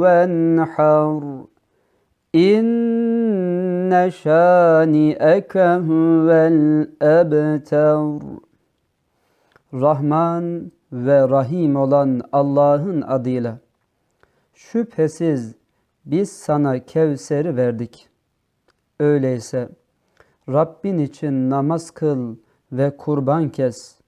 وانحر إن شانئك هو الأبتر Rahman ve Rahim olan Allah'ın adıyla. Şüphesiz biz sana Kevser'i verdik. Öyleyse Rabbin için namaz kıl ve kurban kes.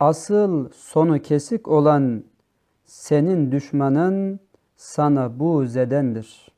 Asıl sonu kesik olan senin düşmanın sana buğz edendir.''